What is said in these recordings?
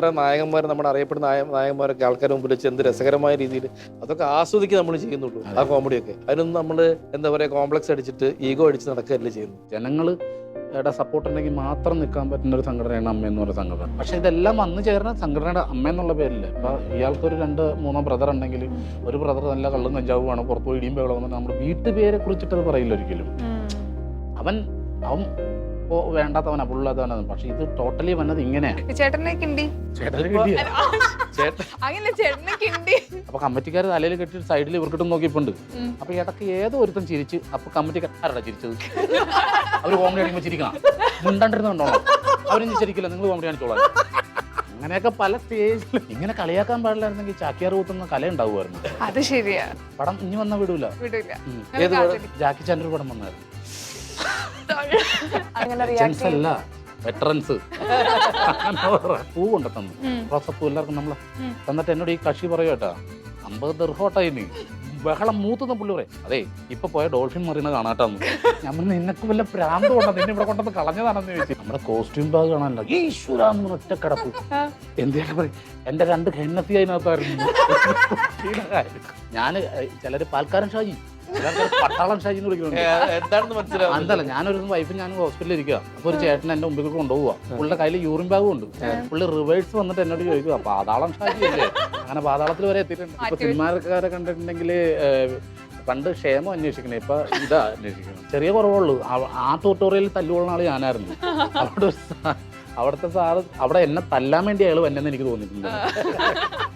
ഇത്ര നായകന്മാർ നമ്മുടെ അറിയപ്പെടുന്ന നായ നായകന്മാരൊക്കെ ആൾക്കാർ മുമ്പിൽ വെച്ച് എന്ത് രസകരമായ രീതിയിൽ അതൊക്കെ ആസ്വദിക്കുക നമ്മൾ ചെയ്യുന്നുള്ളൂ ആ കോമഡിയൊക്കെ അതിനൊന്നും നമ്മൾ എന്താ പറയുക കോംപ്ലക്സ് അടിച്ചിട്ട് ഈഗോ അടിച്ച് നടക്കുകയല്ല ചെയ്യുന്നു ജനങ്ങൾ സപ്പോർട്ട് ഉണ്ടെങ്കിൽ മാത്രം നിൽക്കാൻ പറ്റുന്ന ഒരു സംഘടനയാണ് അമ്മ എന്ന് പറയുന്ന സംഘടന. പക്ഷെ ഇതെല്ലാം വന്നു ചേർന്ന സംഘടനയുടെ അമ്മ എന്നുള്ള പേരില്ല ഇപ്പൊ ഇയാൾക്കൊരു രണ്ട് മൂന്നോ ബ്രദർ ഉണ്ടെങ്കിൽ ഒരു ബ്രദർ നല്ല കള്ളും കഞ്ചാവുമാണ് പുറത്തു പോയി ഇടിയും ബഹളം നമ്മുടെ വീട്ടുപേരെ കുറിച്ചിട്ട് അത് പറയില്ല ഒരിക്കലും. അവൻ അവൻ ഇപ്പോ വേണ്ടാത്തവനാ പുള്ളാത്തവനാണ് പക്ഷെ ഇത് ടോട്ടലി വന്നത് ഇങ്ങനെയാണ് ചേട്ടനെ കിണ്ടി. ചേട്ടൻ അങ്ങനെ ചേട്ടനെ കിണ്ടി. അപ്പൊ കമ്മിറ്റിക്കാർ തലയിൽ കെട്ടി സൈഡിൽ ഇവർക്കിട്ടും നോക്കിയിട്ടുണ്ട്. അപ്പൊ ഇടയ്ക്ക് ഏതോ ഒരുത്തൻ ചിരിച്ച് അപ്പൊ കമ്മിറ്റിക്കാർ ആരടാ ചിരിച്ചത്. അവർ കോമഡി അടിക്കുമ്പോൾ ചിരിക്കണം. മുണ്ടണ്ടിരുന്നുണ്ടോ? അവരും ചിരിക്കില്ല. നിങ്ങൾ കോമഡി കാണിച്ചോളാം. അങ്ങനെയൊക്കെ പല സ്റ്റേജിലും ഇങ്ങനെ കളിയാക്കാൻ പാടില്ലായിരുന്നെങ്കിൽ ചാക്കിയാർ കൂത്തുന്ന കല ഉണ്ടാവുമായിരുന്നു അത് ശരിയാ. പടം ഇനി വന്ന വിടൂല. വിടൂല. ഏത് പടം? ജാക്കി ചാന്റെ ഒരു പടം വന്നായിരുന്നു. അങ്ങനെ റിയാക്ട് അല്ല വെറ്ററൻസ് പൂ കൊണ്ട തന്നു റോസപ്പൂ എല്ലാവർക്കും നമ്മളെ. ഉം. തന്നിട്ട് എന്നോട് ഈ കക്ഷി പറയൂ കേട്ടാ അമ്പത് ദീർഘോട്ടായി നീ ബഹളം മൂത്തുന്ന പുള്ളി പറയും അതെ ഇപ്പൊ പോയ ഡോൾഫിൻ മറീന കാണാട്ടാന്ന്. ഞാൻ പറഞ്ഞു നിനക്ക് വല്ല പ്രാന്ത് കൊണ്ടാ? നിന്നെ ഇവിടെ കൊണ്ടത് കളഞ്ഞതാണെന്ന് ചോദിച്ചു. നമ്മുടെ കോസ്റ്റ്യൂം ബാഗ് കാണാനല്ല. ഈശ്വരാന്ന് ഒറ്റ കിടപ്പ്. എന്തൊക്കെ പറയും? എന്റെ രണ്ട് ഹെന്നത്തി അതിനകത്തായിരുന്നു. ഞാൻ ചിലര് പാൽക്കാരൻ ഷാജി പട്ടാളം ഷാജി എന്ന് വിളിക്കുന്നുണ്ട്. എന്താണെന്ന് മനസ്സിലാവും ഞാനൊരു വൈഫും ഞാനും ഹോസ്പിറ്റലിൽ ഇരിക്കുക അപ്പൊ ഒരു ചേട്ടൻ എന്റെ മുമ്പിൽ കൊണ്ടുപോവാ പുള്ളിയുടെ കയ്യിൽ യൂറിൻ ബാഗും ഉണ്ട്. പുള്ളി റിവേഴ്സ് വന്നിട്ട് എന്നോട് ചോദിക്കുക പാതാളം ഷാജി അല്ലേ അങ്ങനെ പാതാളത്തിൽ വരെ എത്തിയിട്ടുണ്ട്. ഇപ്പൊ സിനിമാക്കാരെ കണ്ടിട്ടുണ്ടെങ്കിൽ പണ്ട് ക്ഷേമം അന്വേഷിക്കണേ ഇപ്പൊ ഇതാ അന്വേഷിക്കണം. ചെറിയ കുറവുള്ളൂ. ആ ട്യൂട്ടോറിയൽ തല്ലുകൊള്ളുന്ന ആൾ ഞാനായിരുന്നു. അവിടെ അവിടുത്തെ സാറ് അവിടെ എന്നെ തല്ലാൻ വേണ്ടി അയാൾ വന്നെന്ന് എനിക്ക് തോന്നിയിട്ടുണ്ട്.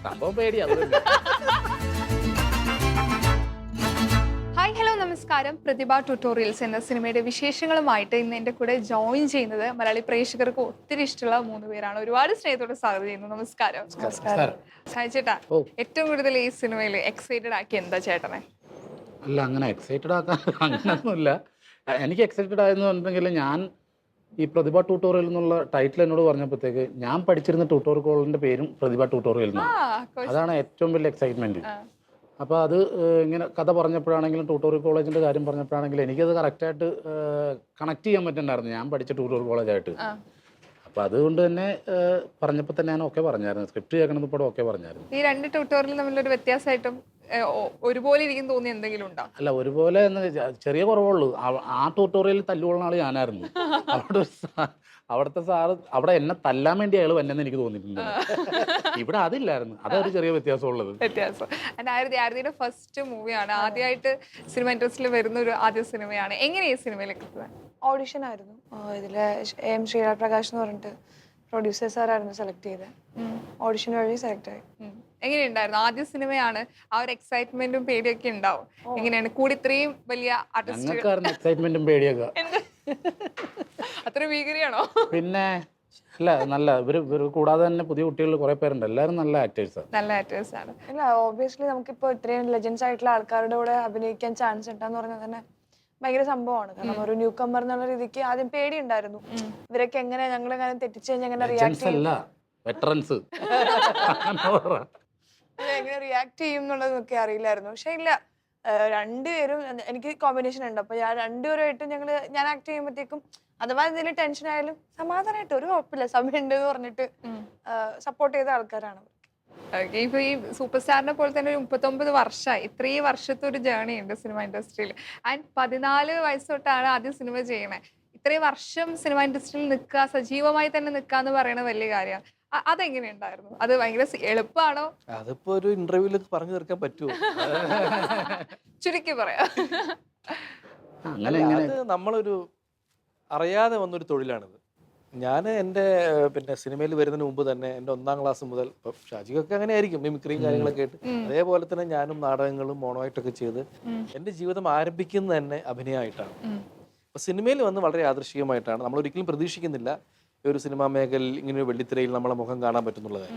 സംഭവം പേടിയാ നമസ്കാരം. പ്രതിഭ ട്യൂട്ടോറിയൽസ് എന്ന സിനിമയുടെ വിശേഷങ്ങളുമായിട്ട് ഇന്ന് എന്റെ കൂടെ ജോയിൻ ചെയ്യുന്നത് മലയാളി പ്രേക്ഷകർക്ക് ഒത്തിരി ഇഷ്ടമുള്ള മൂന്ന് പേരാണ്. ഒരുപാട് സ്നേഹത്തോടെ സ്വാഗതം ചെയ്യുന്നു. നമസ്കാരം. നമസ്കാരം. സായി ചേട്ടാ ഏറ്റവും കൂടുതൽ ഈ സിനിമയിൽ എക്സൈറ്റഡ് ആക്കി എന്താ ചേട്ടനെ? അല്ല അങ്ങനെ എക്സൈറ്റഡ് ആക്കാൻ അങ്ങനെയൊന്നുമില്ല എനിക്ക് എക്സൈറ്റഡ് ആയെന്നുണ്ടെങ്കിൽ ഞാൻ ഈ പ്രതിഭ ട്യൂട്ടോറിയൽ എന്നുള്ള ടൈറ്റിൽ എന്നോട് പറഞ്ഞപ്പോഴത്തേക്ക് ഞാൻ പഠിച്ചിരുന്ന ട്യൂട്ടോറിയൽ കോളിന്റെ പേരും പ്രതിഭ ട്യൂട്ടോറിയൽ എന്നാണ്. അതാണ് ഏറ്റവും വലിയ എക്സൈറ്റ്മെന്റ്. അപ്പോൾ അത് ഇങ്ങനെ കഥ പറഞ്ഞപ്പോഴാണെങ്കിലും ട്യൂട്ടോറിയൽ കോളേജിന്റെ കാര്യം പറഞ്ഞപ്പോഴാണെങ്കിലും എനിക്കത് കറക്റ്റായിട്ട് കണക്ട് ചെയ്യാൻ പറ്റുന്നുണ്ടായിരുന്നു ഞാൻ പഠിച്ച ട്യൂട്ടോറിയൽ കോളേജായിട്ട്. അപ്പോൾ അതുകൊണ്ട് തന്നെ പറഞ്ഞപ്പോൾ തന്നെ ഞാൻ ഓക്കെ പറഞ്ഞായിരുന്നു. സ്ക്രിപ്റ്റ് കേൾക്കണമെന്ന് ഇപ്പോൾ ഓക്കെ പറഞ്ഞായിരുന്നു. ഈ രണ്ട് ട്യൂട്ടോറിയൽ തമ്മിലൊരു വ്യത്യാസമായിട്ടും ഒരുപോലെ ഇരിക്കും തോന്നി എന്തെങ്കിലും ഉണ്ടോ? അല്ല ഒരുപോലെ എന്ന് ചെറിയ കുറവുള്ളൂ. ആ ട്യൂട്ടോറിയലിൽ തല്ലുകൊള്ളുന്ന ആൾ ഞാനായിരുന്നു. അവിടെ അവിടുത്തെ സാറ് അവിടെ എന്നെ തല്ലാൻ വേണ്ടി അയാൾ വന്നെന്ന് എനിക്ക് തോന്നിയിട്ടുണ്ട്. ഇവിടെ അതില്ലായിരുന്നു. അതൊരു ചെറിയ വ്യത്യാസമുള്ളത് വ്യത്യാസം. ആയിരത്തിയുടെ ഫസ്റ്റ് മൂവിയാണ് ആദ്യമായിട്ട് സിനിമ ഇൻഡസ്ട്രിയിൽ വരുന്ന ഒരു ആദ്യ സിനിമയാണ് എങ്ങനെ ഈ സിനിമയിലേക്ക് എത്തുന്നത് ഓഡിഷൻ ആയിരുന്നു. ഇതിലെ എം ശ്രീരാജ് പ്രകാശ് എന്ന് പറഞ്ഞിട്ട് പ്രൊഡ്യൂസർ സാറായിരുന്നു സെലക്ട് ചെയ്തത് ഓഡിഷൻ വഴി സെലക്ട് ആയി. എങ്ങനെയുണ്ടായിരുന്നു ആദ്യ സിനിമയാണ് ആ ഒരു എക്സൈറ്റ്മെന്റും പേടിയൊക്കെ ഉണ്ടാവും. എങ്ങനെയാണ്? കൂടി ഇത്രയും വലിയ ആർട്ടിസ്റ്റ് എക്സൈറ്റ്മെന്റും പേടിയൊക്കെ. അത്ര ഭീകരിയാണോ? പിന്നെ അല്ല നല്ല ഇവർ ഇവർ കൂടാതെ തന്നെ പുതിയ കുട്ടികൾ കുറെ പേരുണ്ട്. എല്ലാവരും നല്ല ആക്ടേഴ്സ് ആണ്. നല്ല ആക്ടേഴ്സ് ആണ്. അല്ല ഓബിയസ്ലി നമുക്കിപ്പോ ഇത്രയും ലെജൻസ് ആയിട്ടുള്ള ആൾക്കാരുടെ കൂടെ അഭിനയിക്കാൻ ചാൻസ് ഉണ്ടെന്ന് പറഞ്ഞാൽ തന്നെ ഭയങ്കര സംഭവമാണ്. കാരണം ഒരു ന്യൂ കമ്പർ എന്നുള്ള രീതിക്ക് ആദ്യം പേടി ഉണ്ടായിരുന്നു ഇവരൊക്കെ എങ്ങനെ ഞങ്ങൾ എങ്ങനെ തെറ്റിച്ച് കഴിഞ്ഞാൽ എങ്ങനെ റിയാക്ട് ചെയ്യില്ല അല്ല വെറ്ററൻസ് എങ്ങനെ റിയാക്ട് ചെയ്യും എന്നുള്ളതൊക്കെ അറിയില്ലായിരുന്നു. പക്ഷെ ഇല്ല രണ്ടുപേരും എനിക്ക് കോമ്പിനേഷൻ ഉണ്ട്. അപ്പൊ ഞാൻ രണ്ടുപേരുമായിട്ട് ഞങ്ങൾ ഞാൻ ആക്ട് ചെയ്യുമ്പോഴത്തേക്കും അഥവാ എന്തെങ്കിലും ടെൻഷൻ ആയാലും സമാധാനമായിട്ട് ഒരു കുഴപ്പമില്ല. സമയമുണ്ട് എന്ന് പറഞ്ഞിട്ട് സപ്പോർട്ട് ചെയ്ത ആൾക്കാരാണ് ഓക്കെ ഇപ്പൊ ഈ സൂപ്പർ സ്റ്റാറിനെ പോലെ തന്നെ ഒരു മുപ്പത്തൊമ്പത് വർഷമായി. ഇത്രയും വർഷത്തെ ഒരു ജേണി ഉണ്ട് സിനിമ ഇൻഡസ്ട്രിയിൽ ആൻഡ് പതിനാല് വയസ്സ് തൊട്ടാണ് ആദ്യം സിനിമ ചെയ്യണേ ഇത്രയും വർഷം സിനിമ ഇൻഡസ്ട്രിയിൽ നിൽക്കുക സജീവമായി തന്നെ നിൽക്കുക എന്ന് പറയുന്നത് വലിയ കാര്യമാണ് അതെങ്ങനെയുണ്ടായിരുന്നു അത് ഭയങ്കര എളുപ്പമാണോ? അതിപ്പോ ഒരു ഇന്റർവ്യൂവിൽ പറഞ്ഞു തീർക്കാൻ പറ്റുമോ ചുരുക്കി പറയാം. നമ്മളൊരു അറിയാതെ വന്നൊരു തൊഴിലാണിത്. ഞാൻ എന്റെ പിന്നെ സിനിമയിൽ വരുന്നതിന് മുമ്പ് തന്നെ എന്റെ ഒന്നാം ക്ലാസ് മുതൽ ഇപ്പം ഷാജിക്കൊക്കെ അങ്ങനെ ആയിരിക്കും മിമിക്രിയും കാര്യങ്ങളൊക്കെ ആയിട്ട്. അതേപോലെ തന്നെ ഞാനും നാടകങ്ങളും മോണമായിട്ടൊക്കെ ചെയ്ത്. എന്റെ ജീവിതം ആരംഭിക്കുന്നത് തന്നെ അഭിനയമായിട്ടാണ്. അപ്പോൾ സിനിമയിൽ വന്ന് വളരെ ആദർശികമായിട്ടാണ് നമ്മൾ ഒരിക്കലും പ്രതീക്ഷിക്കുന്നില്ല ഒരു സിനിമാ മേഖലയിൽ ഇങ്ങനെ ഒരു വെള്ളിത്തിരയിൽ നമ്മളെ മുഖം കാണാൻ പറ്റുന്നുള്ളത്.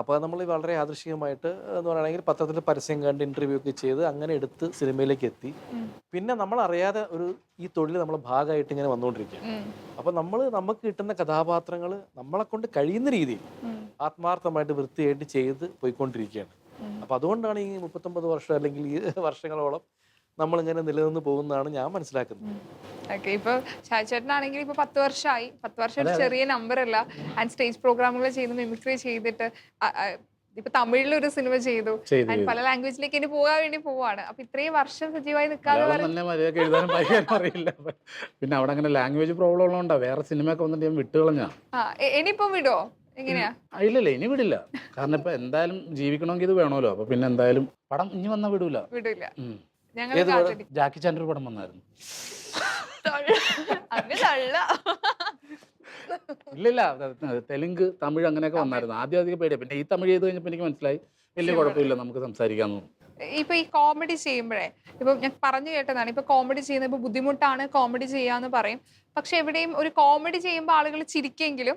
അപ്പോൾ നമ്മൾ വളരെ ആദർശികമായിട്ട് എന്ന് പറയുകയാണെങ്കിൽ പത്രത്തിൽ പരസ്യം കണ്ട് ഇന്റർവ്യൂ ഒക്കെ ചെയ്ത് അങ്ങനെ എടുത്ത് സിനിമയിലേക്ക് എത്തി. പിന്നെ നമ്മൾ അറിയാതെ ഒരു ഈ തൊഴിൽ നമ്മൾ ഭാഗമായിട്ട് ഇങ്ങനെ വന്നുകൊണ്ടിരിക്കുക ഉം. അപ്പോൾ നമ്മൾ നമുക്ക് കിട്ടുന്ന കഥാപാത്രങ്ങൾ നമ്മളെ കൊണ്ട് കഴിയുന്ന രീതിയിൽ ആത്മാർത്ഥമായിട്ട് വൃത്തിയായിട്ട് ചെയ്ത് പോയിക്കൊണ്ടിരിക്കുകയാണ്. അപ്പോൾ അതുകൊണ്ടാണ് ഈ മുപ്പത്തൊമ്പത് വർഷം അല്ലെങ്കിൽ ഈ വർഷങ്ങളോളം നമ്മളിങ്ങനെ നിലനിന്ന് പോകുന്നതാണ് ഞാൻ മനസ്സിലാക്കുന്നത്. ഓക്കെ ഇപ്പൊ ഷാജേട്ടനാണെങ്കിൽ ഇപ്പൊ പത്ത് വർഷമായി പത്ത് വർഷം ഒരു ചെറിയ നമ്പർ അല്ല. ആൻഡ് സ്റ്റേജ് പ്രോഗ്രാമുകൾ ചെയ്ത് മിമിക്രി ചെയ്തിട്ട് ഇപ്പൊ തമിഴിൽ ഒരു സിനിമ ചെയ്തു. പല ലാംഗ്വേജിലേക്ക് ഇനി പോകാൻ വേണ്ടി പോവാണ്. അപ്പൊ ഇത്രയും വർഷം സജീവമായി നിൽക്കാതെ എഴുതാനും വായിക്കാനും അറിയില്ല. പിന്നെ അവിടെ അങ്ങനെ ലാംഗ്വേജ് പ്രോബ്ലം ഉള്ളതുകൊണ്ടാ വേറെ സിനിമയൊക്കെ വന്നിട്ട് ഞാൻ വിട്ടുകളഞ്ഞാ ഇനിയിപ്പം വിടോ? എങ്ങനെയാ? ഇല്ലല്ല ഇനി വിടില്ല. കാരണം ഇപ്പൊ എന്തായാലും ജീവിക്കണമെങ്കിൽ ഇത് വേണമല്ലോ. അപ്പൊ പിന്നെ എന്തായാലും പടം ഇനി വന്നാ വിടൂല. ഞങ്ങൾ ഏത് പടം? ജാക്കി ചാന്റെ ഒരു പടം വന്നായിരുന്നു. ഇല്ലില്ല അത് തെലുങ്ക് തമിഴ് അങ്ങനെയൊക്കെ വന്നായിരുന്നു. ആദ്യം അധികം പേടിയാ. പിന്നെ ഈ തമിഴ് ചെയ്ത് കഴിഞ്ഞപ്പോൾ എനിക്ക് മനസ്സിലായി വലിയ കുഴപ്പമില്ല നമുക്ക് സംസാരിക്കാൻ തോന്നും ഇപ്പൊ ഈ കോമഡി ചെയ്യുമ്പോഴേ ഇപ്പൊ ഞാൻ പറഞ്ഞു കേട്ടതാണ് ഇപ്പൊ കോമഡി ചെയ്യുന്നത് ഇപ്പൊ ബുദ്ധിമുട്ടാണ് കോമഡി ചെയ്യാന്ന് പറയും. പക്ഷെ എവിടെയും ഒരു കോമഡി ചെയ്യുമ്പോൾ ആളുകൾ ചിരിക്കെങ്കിലും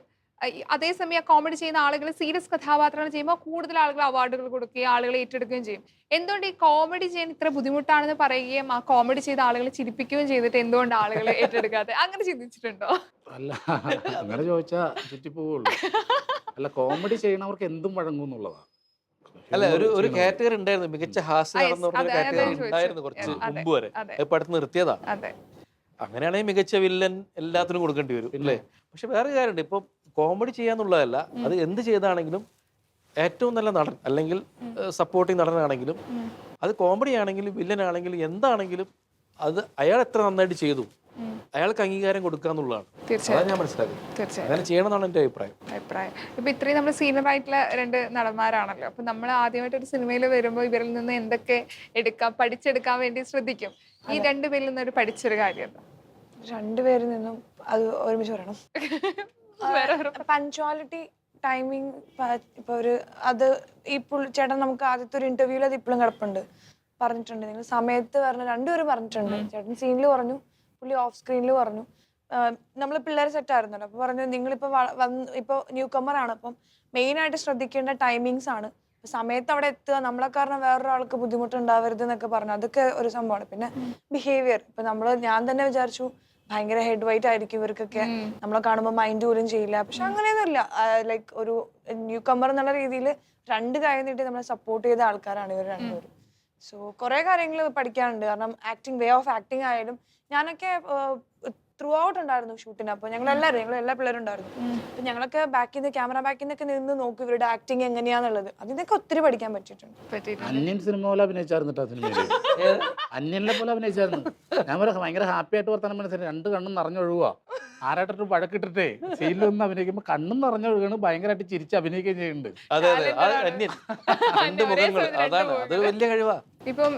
അതേസമയം ആ കോമഡി ചെയ്യുന്ന ആളുകൾ സീരിയസ് കഥാപാത്രങ്ങൾ ചെയ്യുമ്പോൾ കൂടുതൽ ആളുകൾ അവാർഡുകൾ കൊടുക്കുകയും ആളുകൾ ഏറ്റെടുക്കുകയും ചെയ്യും. എന്തുകൊണ്ട് ഈ കോമഡി ചെയ്യാൻ ഇത്ര ബുദ്ധിമുട്ടാണെന്ന് പറയുകയും ആ കോമഡി ചെയ്ത ആളുകളെ ചിരിപ്പിക്കുകയും ചെയ്തിട്ട് എന്തുകൊണ്ട് ആളുകൾ ഏറ്റെടുക്കാതെ? അങ്ങനെ ചിന്തിച്ചിട്ടുണ്ടോ? അല്ല അങ്ങനെ ചോദിച്ചാ ചുറ്റിപ്പോവുള്ളൂ. അല്ല കോമഡി ചെയ്യണവർക്ക് എന്തും വഴങ്ങും എന്നുള്ളതാ അല്ല ഒരു ഒരു കാറ്റഗറി ഉണ്ടായിരുന്നു. മികച്ച ഹാസ്യ കാറ്റഗറി ഉണ്ടായിരുന്നു കുറച്ച് മുമ്പ് വരെ. ഇപ്പൊ അടുത്ത് നിർത്തിയതാ. അതെ. അങ്ങനെയാണെങ്കിൽ മികച്ച വില്ലൻ എല്ലാത്തിനും കൊടുക്കേണ്ടി വരും അല്ലേ? പക്ഷെ വേറെ കാര്യമുണ്ട്. ഇപ്പൊ കോമഡി ചെയ്യാന്നുള്ളതല്ല അത് എന്ത് ചെയ്താണെങ്കിലും ഏറ്റവും നല്ല നടൻ അല്ലെങ്കിൽ സപ്പോർട്ടിങ് നടനാണെങ്കിലും അത് കോമഡി ആണെങ്കിലും വില്ലൻ ആണെങ്കിലും എന്താണെങ്കിലും അത് അയാൾ എത്ര നന്നായിട്ട് ചെയ്തു. അയാൾക്ക് അംഗീകാരം കൊടുക്കുക എന്നുള്ളതാണ്. തീർച്ചയായും. ഞാൻ മനസ്സിലാക്കി തീർച്ചയായും. അങ്ങനെ ചെയ്യണമെന്നാണ് എന്റെ അഭിപ്രായം. അഭിപ്രായം. ഇപ്പൊ ഇത്രയും നമ്മൾ സീനിയർ ആയിട്ടുള്ള രണ്ട് നടന്മാരാണല്ലോ. അപ്പൊ നമ്മൾ ആദ്യമായിട്ട് ഒരു സിനിമയിൽ വരുമ്പോൾ ഇവരിൽ നിന്ന് എന്തൊക്കെ എടുക്കാം പഠിച്ചെടുക്കാൻ വേണ്ടി ശ്രദ്ധിക്കും. ഈ രണ്ടുപേരിൽ നിന്ന് ഒരു പഠിച്ചൊരു കാര്യം രണ്ടുപേരിൽ നിന്നും അത് ഒരുമിച്ച് പറയണം. പഞ്ച്വാലിറ്റി ടൈമിങ് ഇപ്പൊ ഒരു അത് ഈ ചേട്ടൻ നമുക്ക് ആദ്യത്തെ ഒരു ഇന്റർവ്യൂവിൽ അത് ഇപ്പോഴും കിടപ്പുണ്ട്. പറഞ്ഞിട്ടുണ്ട്. നിങ്ങൾ സമയത്ത് പറഞ്ഞ രണ്ടുപേരും പറഞ്ഞിട്ടുണ്ട്. ചേട്ടൻ സീനിൽ പറഞ്ഞു. പുള്ളി ഓഫ് സ്ക്രീനിൽ പറഞ്ഞു. നമ്മൾ പിള്ളേരെ സെറ്റ് ആയിരുന്നല്ലോ. അപ്പൊ പറഞ്ഞു നിങ്ങളിപ്പോ വ- വന്ന് ഇപ്പൊ ന്യൂ കമ്മർ ആണ്. അപ്പം മെയിൻ ആയിട്ട് ശ്രദ്ധിക്കേണ്ട ടൈമിങ്സ് ആണ്. സമയത്ത് അവിടെ എത്തുക നമ്മളെ കാരണം വേറൊരാൾക്ക് ബുദ്ധിമുട്ടുണ്ടാവരുത് എന്നൊക്കെ പറഞ്ഞു. അതൊക്കെ ഒരു സംഭവമാണ്. പിന്നെ ബിഹേവിയർ ഇപ്പൊ നമ്മൾ ഞാൻ തന്നെ വിചാരിച്ചു ഭയങ്കര ഹെഡ് വൈറ്റ് ആയിരിക്കും ഇവർക്കൊക്കെ. നമ്മളെ കാണുമ്പോൾ മൈൻഡ് പോലും ചെയ്യില്ല. പക്ഷെ അങ്ങനെയൊന്നുമില്ല. ലൈക്ക് ഒരു ന്യൂ കമ്മർ എന്നുള്ള രീതിയിൽ രണ്ട് കാര്യം നീട്ടി നമ്മളെ സപ്പോർട്ട് ചെയ്ത ആൾക്കാരാണ് ഇവർ രണ്ടുപേരും. സോ കുറെ കാര്യങ്ങൾ പഠിക്കാനുണ്ട്. കാരണം ആക്ടിങ് വേ ഓഫ് ആക്ടിങ് ആയാലും ഞാനൊക്കെ ത്രൂ ഔട്ട് ഉണ്ടായിരുന്നു ഷൂട്ടിന് അപ്പോൾ ഞങ്ങൾ എല്ലാവരും ഞങ്ങൾ എല്ലാ പിള്ളേരും ഉണ്ടായിരുന്നു അപ്പൊ ഞങ്ങളൊക്കെ ബാക്കിൽ നിന്ന് ക്യാമറ ബാക്കിൽ നിന്നൊക്കെ നിന്ന് നോക്കും ഇവരുടെ ആക്ടിങ് എങ്ങനെയാന്നുള്ളത്. അതിനൊക്കെ ഒത്തിരി പഠിക്കാൻ പറ്റിയിട്ടുണ്ട്. അന്യൻ സിനിമ പോലെ അഭിനയിച്ചായിരുന്നു കേട്ടോ സിനിമയിൽ അന്യനെ പോലെ അഭിനയിച്ചായിരുന്നു. ഞാൻ പറയാം ഭയങ്കര ഹാപ്പി ആയിട്ട് വർത്താനം മനസ്സിലായി രണ്ട് കണ്ണും നിറഞ്ഞൊഴുകുക ആരായിട്ടൊരു വഴക്കിട്ടിട്ടേ സീനിലൊന്നും അഭിനയിക്കുമ്പോൾ കണ്ണും നിറഞ്ഞൊഴുകാണ് ഭയങ്കരമായിട്ട് ചിരിച്ച് അഭിനയിക്കുകയും ചെയ്യുന്നുണ്ട്. അതെ അതെ. അന്യൻ. രണ്ട് മുഖങ്ങൾ. അതാണ്. അതൊരു വലിയ കഴിവാ. ഇപ്പം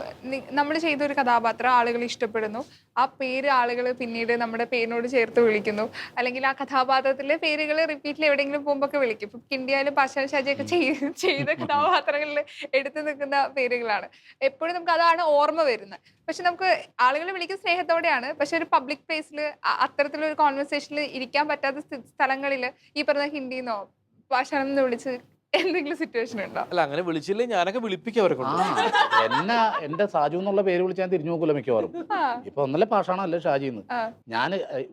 നമ്മൾ ചെയ്ത ഒരു കഥാപാത്രം ആളുകൾ ഇഷ്ടപ്പെടുന്നു. ആ പേര് ആളുകൾ പിന്നീട് നമ്മുടെ പേരിനോട് ചേർത്ത് വിളിക്കുന്നു. അല്ലെങ്കിൽ ആ കഥാപാത്രത്തിലെ പേരുകൾ റിപ്പീറ്റിൽ എവിടെയെങ്കിലും പോകുമ്പോൾ ഒക്കെ വിളിക്കും. ഇപ്പം കിണ്ടിയാലും പാശാൻ ഷാജിയൊക്കെ ചെയ്ത് ചെയ്ത കഥാപാത്രങ്ങളിൽ എടുത്തു നിൽക്കുന്ന പേരുകളാണ്. എപ്പോഴും നമുക്ക് അതാണ് ഓർമ്മ വരുന്നത്. പക്ഷെ നമുക്ക് ആളുകൾ വിളിക്കുന്ന സ്നേഹത്തോടെയാണ്. പക്ഷെ ഒരു പബ്ലിക് പ്ലേസിൽ അത്തരത്തിലൊരു കോൺവെർസേഷനിൽ ഇരിക്കാൻ പറ്റാത്ത സ്ഥലങ്ങളിൽ ഈ പറഞ്ഞ ഹിന്ദിന്നോ പാഷാണെന്ന് വിളിച്ച് എന്തെങ്കിലും സിറ്റുവേഷൻ ഉണ്ടോ? അല്ല അങ്ങനെ വിളിച്ചില്ലേ ഞാനൊക്കെ വിളിപ്പിക്കും അവരെ കൊണ്ട്. എന്നെ എന്റെ സാജു എന്നുള്ള പേര് വിളിച്ച് ഞാൻ തിരിഞ്ഞു നോക്കൂല മിക്കവാറും. ഇപ്പൊ ഒന്നല്ലേ പാഷാണല്ലേ ഷാജി എന്ന്. ഞാൻ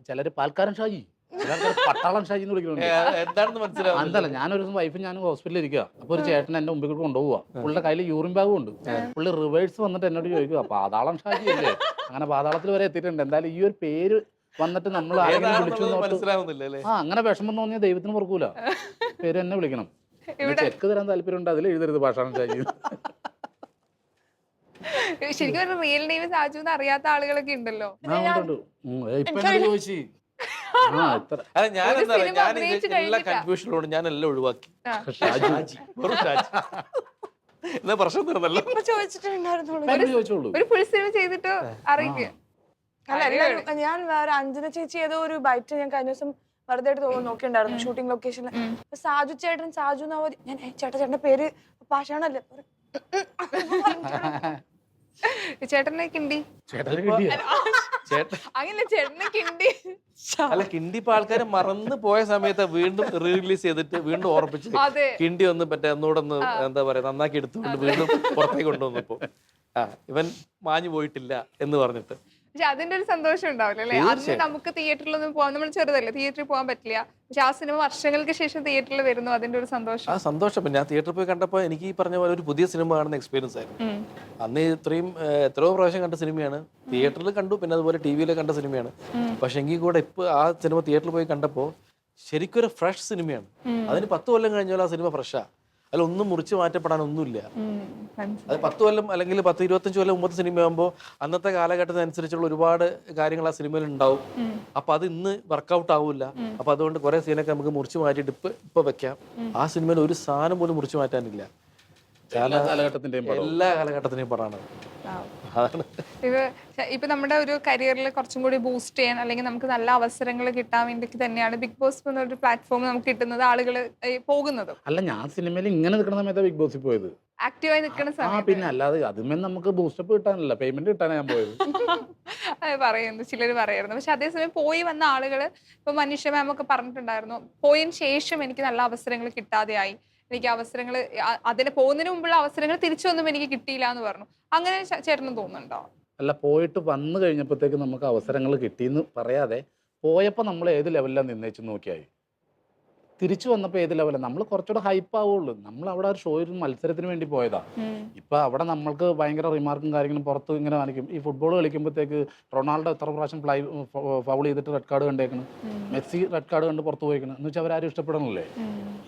ചിലര് പാൽക്കാരൻ ഷാജി ചിലർക്ക് പട്ടാളം ഷാജി എന്ന് വിളിക്കുന്നുണ്ട് എന്താണെന്ന് മനസ്സിലാവും അതല്ല ഞാനൊരു ദിവസം വൈഫും ഞാനും ഹോസ്പിറ്റലിൽ ഇരിക്കുക അപ്പൊ ഒരു ചേട്ടൻ എന്റെ മുമ്പിൽ കൂടെ കൊണ്ടുപോവുക പുള്ളിയുടെ കയ്യിൽ യൂറിൻ ബാഗും ഉണ്ട്. പുള്ളി റിവേഴ്സ് വന്നിട്ട് എന്നോട് ചോദിക്കുക പാതാളം ഷാജി അല്ലേ? അങ്ങനെ പാതാളത്തിൽ വരെ എത്തിയിട്ടുണ്ട്. എന്തായാലും ഈ ഒരു പേര് വന്നിട്ട് നമ്മൾ ആരെങ്കിലും വിളിച്ചു ആ അങ്ങനെ വിഷമം തോന്നിയ ദൈവത്തിന് പൊറുക്കൂല പേര് എന്നെ വിളിക്കണം. ചെക്ക് തരാൻ താല്പര്യമുണ്ട് അതിൽ എഴുതരുത് ഭാഷാണം ഷാജി ശരിക്കും ഒരു റിയൽ നെയിം സാജു എന്ന് അറിയാത്ത ആളുകളൊക്കെ ഉണ്ടല്ലോ. അല്ല ഞാൻ എന്താ ഞാൻ എല്ലാ. കൺഫ്യൂഷനിലോട് ഞാൻ എല്ലാം ഒഴിവാക്കി. ഷാജി വെറും ഷാജി എന്നാ പ്രശ്നം തീർന്നല്ലോ. ഒരു ഫുൾ സിനിമ ചെയ്തിട്ട് അറിയിക്കുക ഞാൻ വേറെ അഞ്ജന ചേച്ചി ഏതോ ഒരു ബൈറ്റ് ഞാൻ കഴിഞ്ഞ ദിവസം വെറുതെ നോക്കിണ്ടായിരുന്നു ഷൂട്ടിംഗ് ലൊക്കേഷനിൽ അപ്പൊ സാജു ചേട്ടൻ സാജു നവോദി ഞാൻ "ഏ, ചേട്ടാ ചേട്ടന്റെ പേര് പാഷാണല്ലേ? ചേട്ടനെ കിണ്ടി. ചേട്ടൻ അങ്ങനെ ചേട്ടനെ കിണ്ടി. അല്ല കിണ്ടി ഇപ്പൊ ആൾക്കാർ മറന്നു പോയ സമയത്ത് വീണ്ടും റിലീസ് ചെയ്തിട്ട് വീണ്ടും ഓർപ്പിച്ച് കിണ്ടി ഒന്ന് മറ്റേ ഒന്നുകൂടെ ഒന്ന് എന്താ പറയാ നന്നാക്കി എടുത്തുകൊണ്ട് വീണ്ടും പുറത്തേക്ക് കൊണ്ടുവന്നപ്പോ. ആ ഇവൻ മാഞ്ഞു പോയിട്ടില്ല എന്ന് പറഞ്ഞിട്ട്. പക്ഷെ അതിന്റെ ഒരു സന്തോഷം ഉണ്ടാവില്ല അല്ലെ? അന്ന് നമുക്ക് തിയേറ്ററിലൊന്നും പോകാൻ നമ്മൾ ചെറുതല്ലേ തിയേറ്ററിൽ പോകാൻ പറ്റില്ല. പക്ഷെ ആ സിനിമ വർഷങ്ങൾക്ക് ശേഷം തിയേറ്ററിൽ വരുന്നു അതിന്റെ ഒരു സന്തോഷം. ആ സന്തോഷം. പിന്നെ ഞാൻ തിയേറ്ററിൽ പോയി കണ്ടപ്പോൾ എനിക്ക് ഈ പറഞ്ഞ പോലെ ഒരു പുതിയ സിനിമ കാണുന്ന എക്സ്പീരിയൻസ് ആയിരുന്നു. അന്ന് ഇത്രയും എത്രയോ പ്രാവശ്യം കണ്ട സിനിമയാണ്. തിയേറ്ററിൽ കണ്ടു പിന്നെ അതുപോലെ ടി വിയിൽ കണ്ട സിനിമയാണ്. പക്ഷെ എങ്കിൽ കൂടെ ഇപ്പോൾ ആ സിനിമ തിയേറ്ററിൽ പോയി കണ്ടപ്പോൾ ശരിക്കും ഒരു ഫ്രഷ് സിനിമയാണ് അതിന് പത്ത് കൊല്ലം കഴിഞ്ഞാൽ ആ സിനിമ ഫ്രഷാ അതിൽ ഒന്നും മുറിച്ച് മാറ്റപ്പെടാനൊന്നുമില്ല. അത് പത്ത് കൊല്ലം അല്ലെങ്കിൽ പത്ത് ഇരുപത്തഞ്ച് കൊല്ലം മുമ്പത്തെ സിനിമയാകുമ്പോൾ അന്നത്തെ കാലഘട്ടത്തിനനുസരിച്ചുള്ള ഒരുപാട് കാര്യങ്ങൾ ആ സിനിമയിൽ ഉണ്ടാവും. അപ്പൊ അത് ഇന്ന് വർക്കൗട്ട് ആവില്ല അപ്പൊ അതുകൊണ്ട് കുറെ സീനൊക്കെ നമുക്ക് മുറിച്ച് മാറ്റിയിട്ട് ഇപ്പൊ ഇപ്പൊ വെക്കാം. ആ സിനിമയിൽ ഒരു സാധനം പോലും മുറിച്ച് മാറ്റാനില്ല. എല്ലാ കാലഘട്ടത്തിന്റെയും പടമാണ്. അതാണ്. ഇപ്പൊ ഇപ്പൊ നമ്മുടെ ഒരു കരിയറിൽ കുറച്ചും കൂടി ബൂസ്റ്റ് ചെയ്യാൻ അല്ലെങ്കിൽ നമുക്ക് നല്ല അവസരങ്ങൾ കിട്ടാൻ വേണ്ടി തന്നെയാണ് ബിഗ് ബോസ് എന്നൊരു പ്ലാറ്റ്ഫോം നമുക്ക് കിട്ടുന്നത് ആളുകൾ പോകുന്നത്. അല്ല ഞാൻ സിനിമയിൽ ഇങ്ങനെ നിൽക്കുന്ന സമയത്താണ് ബിഗ് ബോസിൽ പോയത്. ആക്റ്റീവായി നിൽക്കുന്ന ആ സമയത്ത്. പിന്നെ അല്ലാതെ അതുമേ നമുക്ക് ബൂസ്റ്റപ്പ് കിട്ടാനല്ല പേയ്മെന്റ് കിട്ടാനാണ് ഞാൻ പോയത്. അത് പറയുന്നു ചിലർ പറയായിരുന്നു പക്ഷെ അതേസമയം പോയി വന്ന ആളുകൾ ഇപ്പൊ മനുഷ്യ മാമൊക്കെ ഒക്കെ പറഞ്ഞിട്ടുണ്ടായിരുന്നു പോയതിന് ശേഷം എനിക്ക് നല്ല അവസരങ്ങൾ കിട്ടാതെയായി. എനിക്ക് അവസരങ്ങൾ അതിന് പോകുന്നതിന് മുമ്പുള്ള അവസരങ്ങൾ തിരിച്ചു വന്നും എനിക്ക് കിട്ടിയില്ല എന്ന് പറഞ്ഞു. അങ്ങനെ ചേട്ടന് തോന്നുന്നുണ്ടോ? അല്ല പോയിട്ട് വന്നു കഴിഞ്ഞപ്പോഴത്തേക്ക് നമുക്ക് അവസരങ്ങൾ കിട്ടിയെന്ന് പറയാതെ പോയപ്പോൾ നമ്മൾ ഏത് ലെവലിലാണ് നിന്നേച്ച് നോക്കിയായി? തിരിച്ചു വന്നപ്പോൾ ഏത് ലെവലാണ് നമ്മൾ കുറച്ചുകൂടെ ഹൈപ്പ് ആവുള്ളൂ. നമ്മൾ അവിടെ ഒരു ഷോയിൽ മത്സരത്തിന് വേണ്ടി പോയതാ. ഇപ്പൊ അവിടെ നമ്മൾക്ക് ഭയങ്കര റിമാർക്കും കാര്യങ്ങളും പുറത്ത് ഇങ്ങനെ കാണിക്കും. ഈ ഫുട്ബോൾ കളിക്കുമ്പോഴത്തേക്ക് റൊണാൾഡോ എത്ര പ്രാവശ്യം ഫ്ലൈ ഫൗൾ ചെയ്തിട്ട് റെഡ് കാർഡ് കണ്ടേക്കണം? മെസ്സി റെഡ് കാർഡ് കണ്ട് പുറത്ത് പോയിക്കണം. എന്ന് വെച്ചാൽ അവരാരും ഇഷ്ടപ്പെടണല്ലേ?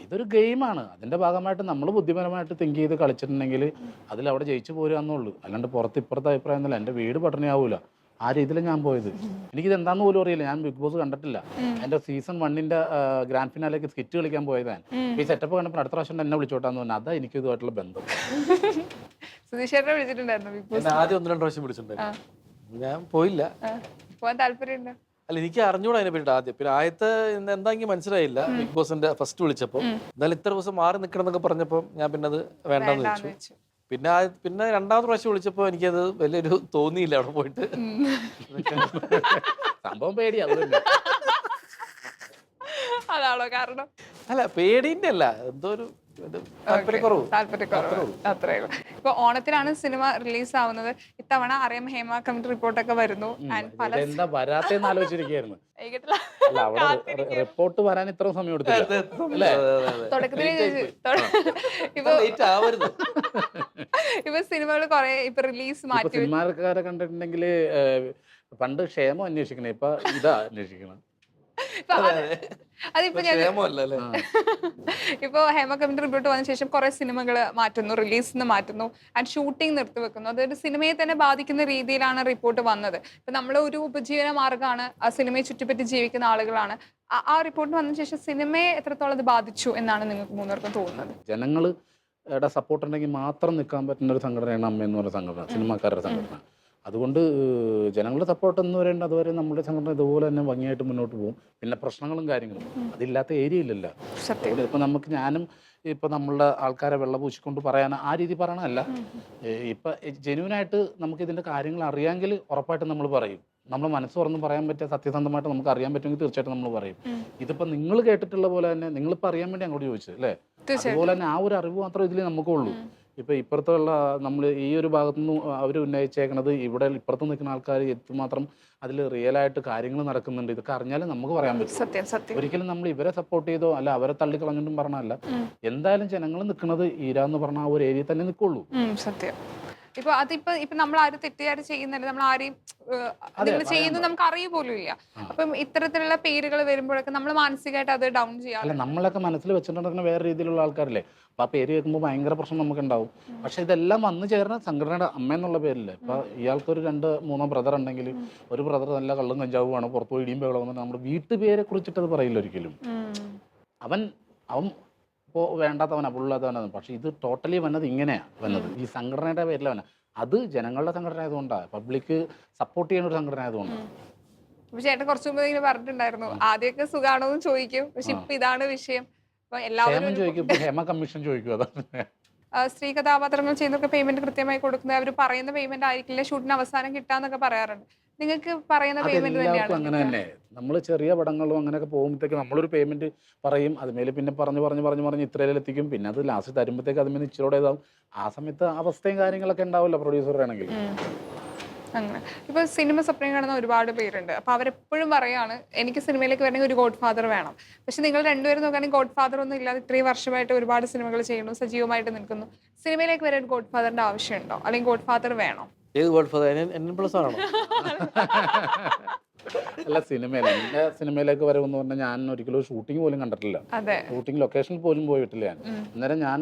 ഇതൊരു ഗെയിമാണ് അതിന്റെ ഭാഗമായിട്ട് നമ്മൾ ബുദ്ധിപരമായിട്ട് തിങ്ക് ചെയ്ത് കളിച്ചിട്ടുണ്ടെങ്കിൽ അതിൽ അവിടെ ജയിച്ചു പോരുകയെന്നുള്ളൂ അല്ലാണ്ട് പുറത്ത് ഇപ്പുറത്തെ അഭിപ്രായം എന്നല്ല എന്റെ വീട് പട്ടിണിയാവൂല. ആ രീതിയിലാണ് ഞാൻ പോയത്. എനിക്കിത് എന്താന്ന് പോലും അറിയില്ല. ഞാൻ ബിഗ് ബോസ് കണ്ടിട്ടില്ല. എന്റെ സീസൺ വണ്ണിന്റെ ഗ്രാൻഡ് ഫിനാലേക്ക് സ്കിറ്റ് കളിക്കാൻ പോയതാണ് ഈ സെറ്റപ്പ് കണ്ടപ്പോൾ അടുത്ത പ്രാവശ്യം എന്നെ വിളിച്ചോട്ടാന്ന് പറഞ്ഞു. അതാ എനിക്ക് ഇതുമായിട്ടുള്ള ബന്ധം. സുധീഷേട്ടനെ വിളിച്ചിട്ടുണ്ടായിരുന്നു ബിഗ് ബോസ്? ആദ്യം ഒന്ന് രണ്ട് പ്രാവശ്യം വിളിച്ചിട്ടുണ്ടായിരുന്നു. ഞാൻ പോയില്ല. പോകാൻ താല്പര്യമുണ്ടോ അല്ല എനിക്ക് അറിഞ്ഞൂടാ അതിനെ പറ്റി ആദ്യം. പിന്നെ ആദ്യത്തെ എന്താങ്കി മനസ്സിലായില്ല. ബിഗ് ബോസിന്റെ ഫസ്റ്റ് വിളിച്ചപ്പോൾ എന്നാലും ഇത്ര ദിവസം മാറി നിൽക്കണം എന്നൊക്കെ പറഞ്ഞപ്പോൾ ഞാൻ പിന്നെ അത് വേണ്ടെന്ന് വെച്ചു. പിന്നെ പിന്നെ രണ്ടാമത്തെ പ്രാവശ്യം വിളിച്ചപ്പോൾ എനിക്കത് വലിയൊരു തോന്നിയില്ല അവിടെ പോയിട്ട്. സംഭവം പേടി അതാണോ കാരണം? അല്ല പേടിന്റെ അല്ല എന്തോ ഒരു ഇപ്പൊ ഓണത്തിനാണ് സിനിമ റിലീസ് ആവുന്നത് ഇത്തവണ അറിയാം ഹേമ കമ്മിറ്റി റിപ്പോർട്ടൊക്കെ വരുന്നു. എന്താ വരാത്തേന്ന് റിപ്പോർട്ട് വരാൻ ഇത്ര സമയം എടുത്തില്ല. അല്ലേ? തുടക്കത്തിൽ ഇപ്പൊ ഇപ്പൊ സിനിമകൾ കുറെ ഇപ്പൊ റിലീസ് മാറ്റി. സിനിമാക്കാരെ കണ്ടിട്ടുണ്ടെങ്കിൽ പണ്ട് ക്ഷേമം അന്വേഷിക്കണേ. ഇപ്പൊ ഇതാ അന്വേഷിക്കണം. അതിപ്പോ ഞാൻ ഇപ്പൊ ഹേമ കമ്മിറ്റി റിപ്പോർട്ട് വന്ന ശേഷം കുറെ സിനിമകൾ മാറ്റുന്നു റിലീസ് റിലീസിന് മാറ്റുന്നു ആൻഡ് ഷൂട്ടിംഗ് നിർത്തിവെക്കുന്നു. അതൊരു സിനിമയെ തന്നെ ബാധിക്കുന്ന രീതിയിലാണ് റിപ്പോർട്ട് വന്നത്. ഇപ്പൊ നമ്മൾ ഒരു ഉപജീവന മാർഗമാണ് ആ സിനിമയെ ചുറ്റിപ്പറ്റി ജീവിക്കുന്ന ആളുകളാണ്. ആ- ആ റിപ്പോർട്ട് വന്ന ശേഷം സിനിമയെ എത്രത്തോളം അത് ബാധിച്ചു എന്നാണ് നിങ്ങൾക്ക് മൂന്നർക്കും തോന്നുന്നത്? ജനങ്ങൾ സപ്പോർട്ട് ഉണ്ടെങ്കിൽ മാത്രം നിൽക്കാൻ പറ്റുന്ന ഒരു സംഘടനയാണ് അമ്മ എന്ന് പറയുന്ന സംഘടന സിനിമാക്കാരുടെ സംഘടന. അതുകൊണ്ട് ജനങ്ങളുടെ സപ്പോർട്ട് എന്ന് പറയുന്നത് അതുവരെ നമ്മുടെ സംഘടന ഇതുപോലെ തന്നെ ഭംഗിയായിട്ട് മുന്നോട്ട് പോകും. പിന്നെ പ്രശ്നങ്ങളും കാര്യങ്ങളും. അതില്ലാത്ത ഏരിയ ഇല്ലല്ലോ. അതുകൊണ്ട് ഇപ്പൊ നമുക്ക് ഞാനും ഇപ്പൊ നമ്മളുടെ ആൾക്കാരെ വെള്ള പൂശിക്കൊണ്ട് പറയാൻ ആ രീതി പറയണമല്ല ഇപ്പൊ ജെന്യൂനായിട്ട് നമുക്ക് ഇതിന്റെ കാര്യങ്ങൾ അറിയാമെങ്കിൽ ഉറപ്പായിട്ട് നമ്മൾ പറയും. നമ്മൾ മനസ്സ് തുറന്ന് പറയാൻ പറ്റിയ സത്യസന്ധമായിട്ട് നമുക്ക് അറിയാൻ പറ്റുമെങ്കിൽ തീർച്ചയായിട്ടും നമ്മൾ പറയും. ഇതിപ്പോ നിങ്ങൾ കേട്ടിട്ടുള്ള പോലെ തന്നെ നിങ്ങളിപ്പോ അറിയാൻ വേണ്ടി അങ്ങോട്ട് ചോദിച്ചത് അല്ലേ? അതുപോലെ തന്നെ ആ ഒരു അറിവ് മാത്രമേ ഇതിൽ നമുക്കുള്ളൂ. ഇപ്പൊ ഇപ്പുറത്തുള്ള നമ്മൾ ഈ ഒരു ഭാഗത്തു നിന്ന് അവർ ഉന്നയിച്ചേക്കണത് ഇവിടെ ഇപ്പുറത്ത് നിൽക്കുന്ന ആൾക്കാർ എത്രമാത്രം അതിൽ റിയൽ ആയിട്ട് കാര്യങ്ങൾ നടക്കുന്നുണ്ട്. ഇതൊക്കെ അറിഞ്ഞാലും നമുക്ക് പറയാൻ പറ്റും. സത്യം സത്യം. ഒരിക്കലും നമ്മൾ ഇവരെ സപ്പോർട്ട് ചെയ്തോ അല്ല അവരെ തള്ളിക്കളഞ്ഞിട്ടും പറഞ്ഞല്ല എന്തായാലും ജനങ്ങൾ നിൽക്കുന്നത് ഈരാന്ന് പറഞ്ഞ ആ ഒരു ഏരിയയിൽ തന്നെ നിൽക്കുള്ളൂ. സത്യം. ഇപ്പൊ അതിപ്പോ ഇപ്പൊ നമ്മൾ ആരും തെറ്റുകാര് ചെയ്യുന്നില്ല. നമ്മൾ ആരെയും നിങ്ങൾ ചെയ്യുന്നു നമുക്ക് അറിയ പോലും ഇല്ല. അപ്പം ഇത്തരത്തിലുള്ള പേരുകൾ വരുമ്പോഴൊക്കെ നമ്മൾ മാനസികമായിട്ട് അത് ഡൗൺ ചെയ്യാറില്ല നമ്മളൊക്കെ മനസ്സിൽ വെച്ചിട്ടുണ്ടെങ്കിൽ വേറെ രീതിയിലുള്ള ആൾക്കാരല്ലേ? അപ്പൊ ആ പേര് കേൾക്കുമ്പോൾ ഭയങ്കര പ്രശ്നം നമുക്ക് ഉണ്ടാവും പക്ഷെ ഇതെല്ലാം വന്നു ചേർന്ന സംഘടനയുടെ അമ്മ എന്നുള്ള പേരില്ലേ? ഇപ്പൊ ഇയാൾക്കൊരു രണ്ട് മൂന്നോ ബ്രദർ ഉണ്ടെങ്കിൽ ഒരു ബ്രദർ നല്ല കള്ളും കഞ്ചാവുമാണ് പുറത്തു പോയി ഇടിയും ബഹളം നമ്മുടെ വീട്ടുപേരെ കുറിച്ചിട്ട് അത് പറയില്ല ഒരിക്കലും. അവൻ അവൻ ഇപ്പോൾ വേണ്ടാത്തവനാ പുള്ളാത്തവനാണ് പക്ഷേ ഇത് ടോട്ടലി വന്നത് ഇങ്ങനെയാണ് വന്നത്. ഈ സംഘടനയുടെ പേരിലാണ് അത് ജനങ്ങളുടെ സംഘടന ആയതുകൊണ്ടാണ് പബ്ലിക് സപ്പോർട്ട് ചെയ്യുന്ന ഒരു സംഘടന ആയതുകൊണ്ടാണ് പക്ഷെ ചേട്ടൻ കുറച്ചു മുമ്പ് ഇങ്ങനെ പറഞ്ഞിട്ടുണ്ടായിരുന്നു ആദ്യമൊക്കെ സുഖാണോന്ന് ചോദിക്കും പക്ഷെ ഇപ്പൊ ഇതാണ് വിഷയം. എല്ലാവരും ചോദിക്കും ഹേമ കമ്മീഷൻ ചോദിക്കും അതാണ് സ്ത്രീ കഥാപാത്രങ്ങൾ ചെയ്യുന്നൊക്കെ പേയ്മെന്റ് കൃത്യമായി കൊടുക്കുന്നത് അവർ പറയുന്ന പേയ്മെന്റ് ആയിരിക്കില്ല ഷൂട്ടിന് അവസാനം കിട്ടാന്നൊക്കെ പറയാറുണ്ട്. നിങ്ങൾക്ക് പറയുന്ന പേയ്മെന്റ് തന്നെയാണ് അങ്ങനെ തന്നെ. നമ്മൾ ചെറിയ പടങ്ങളും അങ്ങനെയൊക്കെ പോകുമ്പോഴത്തേക്ക് നമ്മളൊരു പേയ്മെന്റ് പറയും. അതുമേൽ പിന്നെ പറഞ്ഞു പറഞ്ഞു പറഞ്ഞു പറഞ്ഞ് ഇത്രയിൽ എത്തിക്കും. പിന്നെ അത് ലാസ്റ്റ് തരുമ്പോഴത്തേക്ക് അതുമേൽ ഇച്ചിരൂടെ ഇതാവും. ആ സമയത്ത് അവസ്ഥയും കാര്യങ്ങളൊക്കെ ഉണ്ടാവില്ല പ്രൊഡ്യൂസർ ആണെങ്കിൽ. അങ്ങനെ. ഇപ്പൊ സിനിമ സ്വപ്നം കാണുന്ന ഒരുപാട് പേരുണ്ട്. അപ്പൊ അവരെപ്പോഴും പറയാണ് എനിക്ക് സിനിമയിലേക്ക് വരണമെങ്കിൽ ഒരു ഗോഡ് ഫാദർ വേണം. പക്ഷെ നിങ്ങൾ രണ്ടുപേരും നോക്കുകയാണെങ്കിൽ ഗോഡ് ഫാദർ ഒന്നും ഇല്ലാതെ ഇത്രയും വർഷമായിട്ട് ഒരുപാട് സിനിമകൾ ചെയ്യുന്നു സജീവമായിട്ട് നിൽക്കുന്നു. സിനിമയിലേക്ക് വരെ ഒരു ഗോഡ് ഫാദറിന്റെ ആവശ്യമുണ്ടോ? അല്ലെങ്കിൽ ഗോഡ് ഫാദർ വേണോ? ഏത് വേൾഡ് ഫാദർ എൻ പ്ലസ് ആണോ? അല്ല സിനിമയിൽ എന്റെ സിനിമയിലേക്ക് വരുമെന്ന് പറഞ്ഞാൽ ഞാൻ ഒരിക്കലും ഒരു ഷൂട്ടിംഗ് പോലും കണ്ടിട്ടില്ല. അതെ. ഷൂട്ടിംഗ് ലൊക്കേഷനിൽ പോലും പോയിട്ടില്ല ഞാൻ. അന്നേരം ഞാൻ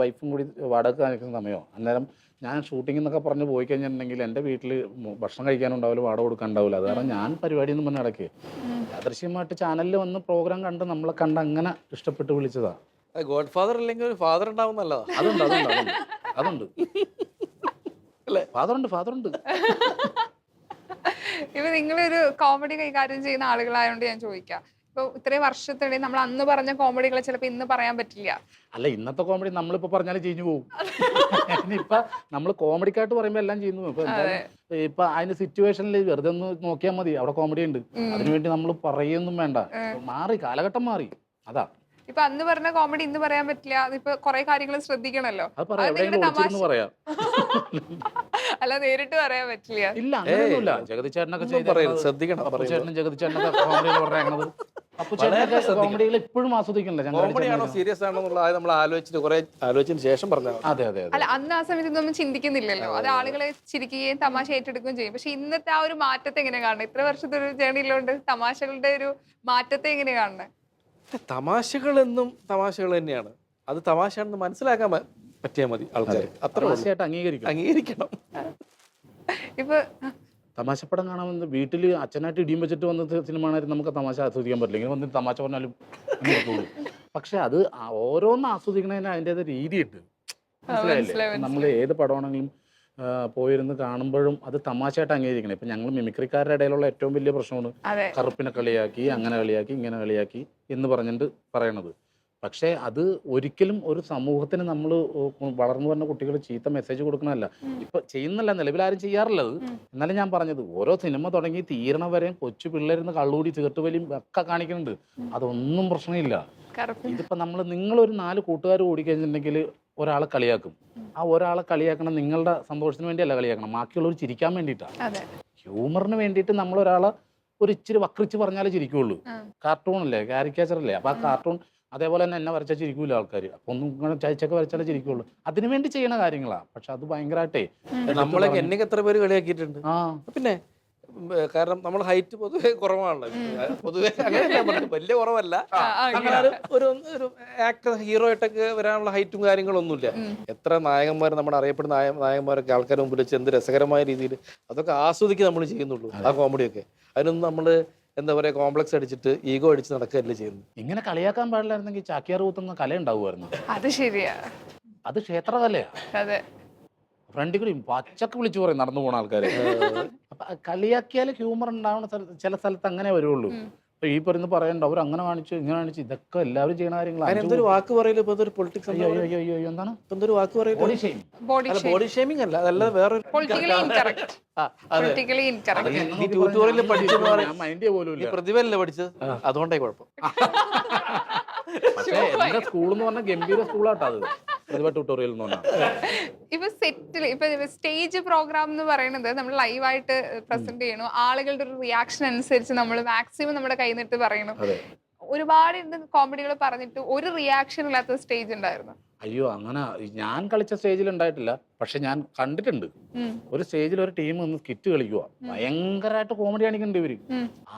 വൈഫും കൂടി വാടക കാണിക്കുന്ന സമയമോ? അന്നേരം ഞാൻ ഷൂട്ടിംഗ് എന്നൊക്കെ പറഞ്ഞ് പോയി കഴിഞ്ഞിട്ടുണ്ടെങ്കിൽ എന്റെ വീട്ടിൽ ഭക്ഷണം കഴിക്കാനുണ്ടാവില്ല വാടക കൊടുക്കാനുണ്ടാവില്ല അത് കാരണം ഞാൻ പരിപാടി ഒന്നും പറഞ്ഞ ഇടയ്ക്ക് അദൃശ്യമായിട്ട് ചാനലിൽ വന്ന് പ്രോഗ്രാം കണ്ട് നമ്മളെ കണ്ട് അങ്ങനെ ഇഷ്ടപ്പെട്ട് വിളിച്ചതാ. ഗോഡ് ഫാദർ അല്ലെങ്കിൽ ഫാദർ ഉണ്ടാവും നല്ലതാ. അതുണ്ട് അതുണ്ട്. അതുണ്ട്. അല്ലേ? ഇപ്പൊ നിങ്ങളൊരു കോമഡി കൈകാര്യം ചെയ്യുന്ന ആളുകളായതുകൊണ്ട് ഞാൻ ചോദിക്കാം. ഇപ്പൊ ഇത്രയും വർഷത്തിനിടെ നമ്മൾ അന്ന് പറഞ്ഞ കോമഡികൾ ചിലപ്പോ ഇന്ന് പറയാൻ പറ്റില്ല. അല്ല ഇന്നത്തെ കോമഡി നമ്മളിപ്പോ പറഞ്ഞാലും ചെയ്ഞ്ഞു പോകും ഇനിയിപ്പൊ നമ്മൾ കോമഡിക്കായിട്ട് പറയുമ്പോ എല്ലാം ചെയ്യുന്നു ഇപ്പൊ ഇപ്പൊ അതിന്റെ സിറ്റുവേഷനിൽ വെറുതെ ഒന്ന് നോക്കിയാൽ മതി. അവിടെ കോമഡി ഉണ്ട്. അതിനുവേണ്ടി നമ്മൾ പറയൊന്നും വേണ്ട. മാറി കാലഘട്ടം മാറി. അതാ. ഇപ്പൊ അന്ന് പറഞ്ഞ കോമഡി ഇന്ന് പറയാൻ പറ്റില്ല. അതിപ്പോ കുറെ കാര്യങ്ങൾ ശ്രദ്ധിക്കണല്ലോ. അല്ല നേരിട്ട് പറയാൻ പറ്റില്ല. ഇല്ല അങ്ങനെയൊന്നുമില്ല. ജഗതി ചേട്ടനൊക്കെ ഒന്നും ശ്രദ്ധിക്കണം ചേട്ടനും ജഗതി ചേട്ടനൊക്കെ കോമഡികൾ ഇപ്പോഴും കോമഡിയാണോ സീരിയസ് ആണോ എന്നുള്ളത് നമ്മൾ ആലോചിച്ചിട്ട് കുറെ ആലോചിച്ചതിന് ശേഷം അതെ അതെ അല്ല അന്ന് ആ സമയത്ത് ഒന്നും ചിന്തിക്കുന്നില്ലല്ലോ. അത് ആളുകളെ ചിരിക്കുകയും തമാശ ഏറ്റെടുക്കുകയും ചെയ്യും. പക്ഷെ ഇന്നത്തെ ആ ഒരു മാറ്റത്തെ എങ്ങനെ കാണണം? ഇത്ര വർഷത്തെ ഒരു ജേണിയിലുണ്ട് തമാശകളുടെ ഒരു മാറ്റത്തെ എങ്ങനെ കാണണേ? തമാശകൾ എന്നും തമാശകൾ തന്നെയാണ്. അത് തമാശയാണെന്ന് മനസ്സിലാക്കാൻ പറ്റിയാൽ മതി ആൾക്കാർ അത്ര തമാശയായിട്ട് അംഗീകരിക്കും അംഗീകരിക്കണം. ഇപ്പൊ തമാശപ്പടം കാണാൻ വന്ന് വീട്ടിൽ അച്ഛനായിട്ട് ഇടിയും വെച്ചിട്ട് വന്ന സിനിമ ആണെങ്കിൽ നമുക്ക് തമാശ ആസ്വദിക്കാൻ പറ്റില്ല. ഇങ്ങനെ വന്ന് തമാശ പറഞ്ഞാലും. പക്ഷെ അത് ഓരോന്ന് ആസ്വദിക്കണതിന് അതിന്റെത് രീതിയുണ്ട്. മനസ്സിലായില്ലേ? നമ്മൾ ഏത് പടമാണെങ്കിലും പോയിരുന്ന് കാണുമ്പോഴും അത് തമാശയായിട്ട് അംഗീകരിക്കണം. ഇപ്പം ഞങ്ങൾ മിമിക്രിക്കാരുടെ ഇടയിലുള്ള ഏറ്റവും വലിയ പ്രശ്നമാണ് കറുപ്പിനെ കളിയാക്കി അങ്ങനെ കളിയാക്കി ഇങ്ങനെ കളിയാക്കി എന്ന് പറഞ്ഞിട്ട് പറയണത്. പക്ഷേ അത് ഒരിക്കലും ഒരു സമൂഹത്തിന് നമ്മൾ വളർന്നു വരുന്ന കുട്ടികൾ ചീത്ത മെസ്സേജ് കൊടുക്കണമല്ല ഇപ്പൊ ചെയ്യുന്നില്ല നിലവിൽ ആരും ചെയ്യാറില്ല അത് എന്നാലും ഞാൻ പറഞ്ഞത് ഓരോ സിനിമ തുടങ്ങി തീരണ വരെയും കൊച്ചു പിള്ളേരുന്ന് കള്ളുകൂടി തീർട്ട് വലിയും ഒക്കെ കാണിക്കുന്നുണ്ട്. അതൊന്നും പ്രശ്നമില്ല. ഇതിപ്പോ നമ്മൾ നിങ്ങളൊരു നാല് കൂട്ടുകാർ ഓടിക്കഴിഞ്ഞിട്ടുണ്ടെങ്കിൽ ഒരാളെ കളിയാക്കും. ആ ഒരാളെ കളിയാക്കണം നിങ്ങളുടെ സന്തോഷത്തിന് വേണ്ടിയല്ല കളിയാക്കണം ബാക്കിയുള്ളവർ ചിരിക്കാൻ വേണ്ടിയിട്ടാണ്. അതെ. ഹ്യൂമറിന് വേണ്ടിയിട്ട് നമ്മൾ ഒരാളെ ഒരു ഇച്ചിരി വക്രിച്ച് പറഞ്ഞാലേ ചിരിക്കുള്ളൂ. കാർട്ടൂൺ അല്ലേ? കാരിക്കേച്ചർ അല്ലേ? അപ്പൊ ആ കാർട്ടൂൺ അതേപോലെ തന്നെ എന്നെ വരച്ചാൽ ചിരിക്കൂല ആൾക്കാർ അപ്പൊ ഒന്നും ഇങ്ങനെ ചായച്ചൊക്കെ വരച്ചാലേ ചിരിക്കുള്ളൂ. അതിനു വേണ്ടി ചെയ്യണ കാര്യങ്ങളാ. പക്ഷെ അത് ഭയങ്കരമായിട്ടേ നമ്മളെ എന്നെ എത്ര പേര് കളിയാക്കിയിട്ടുണ്ട്? ആ. പിന്നെ കാരണം നമ്മൾ ഹൈറ്റ് പൊതുവെ കുറവാണല്ലോ. പൊതുവെ അങ്ങനെ വലിയ കുറവല്ല. അങ്ങനെ ഒരു- ഒരു ഒരു ആക്ടർ ഹീറോ ആയിട്ടൊക്കെ വരാനുള്ള ഹൈറ്റും കാര്യങ്ങളൊന്നുമില്ല. എത്ര നായകന്മാർ നമ്മുടെ അറിയപ്പെടുന്ന നായ- നായകന്മാരൊക്കെ ആൾക്കാർ മുമ്പിൽ വെച്ച് എന്ത് രസകരമായ രീതിയിൽ അതൊക്കെ ആസ്വദിക്കുക നമ്മൾ ചെയ്യുന്നുള്ളൂ ആ കോമഡിയൊക്കെ. അതിനൊന്നും നമ്മൾ എന്താ പറയുക കോംപ്ലക്സ് അടിച്ചിട്ട് ഈഗോ അടിച്ച് നടക്കുകയല്ലേ ചെയ്യുന്നു ഇങ്ങനെ കളിയാക്കാൻ പാടില്ലായിരുന്നെങ്കിൽ ചാക്യാർ കൂത്തുന്ന കല ഉണ്ടാവുമായിരുന്നു. അത് ശരിയാ. അത് ക്ഷേത്രകലയാ. അതെ. ഫ്രണ്ടിൽ കൂടി പച്ചക്ക് വിളിച്ചു പറയും നടന്നു പോണ ആൾക്കാരെ. അപ്പൊ കളിയാക്കിയാൽ ഹ്യൂമർ ഉണ്ടാവുന്ന സ്ഥലത്ത് ചില സ്ഥലത്ത് അങ്ങനെ വരുള്ളൂ. ഇപ്പൊ ഈ പറയുന്ന പറയണ്ട അവർ അങ്ങനെ കാണിച്ചു ഇങ്ങനെ കാണിച്ചു ഇതൊക്കെ എല്ലാവരും ചെയ്യുന്ന കാര്യങ്ങളാണ് എന്തൊരു വാക്ക് പറയൽ ഇപ്പൊ പൊളിറ്റിക്സ് അയ്യോ അയ്യോ അയ്യോ എന്താണ്? ഇപ്പൊ എന്തൊരു വാക്ക് പറയൽ? ബോഡി അല്ല ഷേമിംഗ് അല്ല അതല്ലാതെ വേറൊരു പൊളിറ്റിക്കലി ഇൻകറക്റ്റ് ആ, അതെ. പൊളിറ്റിക്കലി ഇൻകറക്റ്റ് നീ ട്യൂട്ടോറിയൽ പഠിച്ചെന്ന് പറയും ഞാൻ മൈൻഡ് പോലും നീ ഇല്ല. പ്രതിഭയല്ലേ പഠിച്ചത്? അതുകൊണ്ടേ കുഴപ്പം. പക്ഷേ എന്റെ സ്കൂൾ എന്ന് പറഞ്ഞാൽ ഗംഭീര സ്കൂളാട്ടോ അത്. ട്യൂട്ടോറിയൽ എന്ന് ഇപ്പൊ സെറ്റിൽ ഇപ്പൊ സ്റ്റേജ് പ്രോഗ്രാം എന്ന് പറയുന്നത് നമ്മൾ ലൈവായിട്ട് പ്രസന്റ് ചെയ്യണു. ആളുകളുടെ ഒരു റിയാക്ഷൻ അനുസരിച്ച് നമ്മൾ മാക്സിമം നമ്മുടെ കൈന്നിട്ട് പറയണം. അതെ. ഒരുപാട് കോമഡികൾ പറഞ്ഞിട്ട് ഒരു റിയാക്ഷൻ ഇല്ലാത്ത സ്റ്റേജ് ഉണ്ടായിരുന്നു. അയ്യോ അങ്ങനെ ഞാൻ കളിച്ച സ്റ്റേജിൽ ഉണ്ടായിട്ടില്ല. പക്ഷെ ഞാൻ കണ്ടിട്ടുണ്ട്. ഒരു സ്റ്റേജിൽ ഒരു ടീം ഒന്ന് കിറ്റ് കളിക്കുക ഭയങ്കരമായിട്ട് കോമഡി കാണിക്കുന്നുണ്ട് ഇവർ.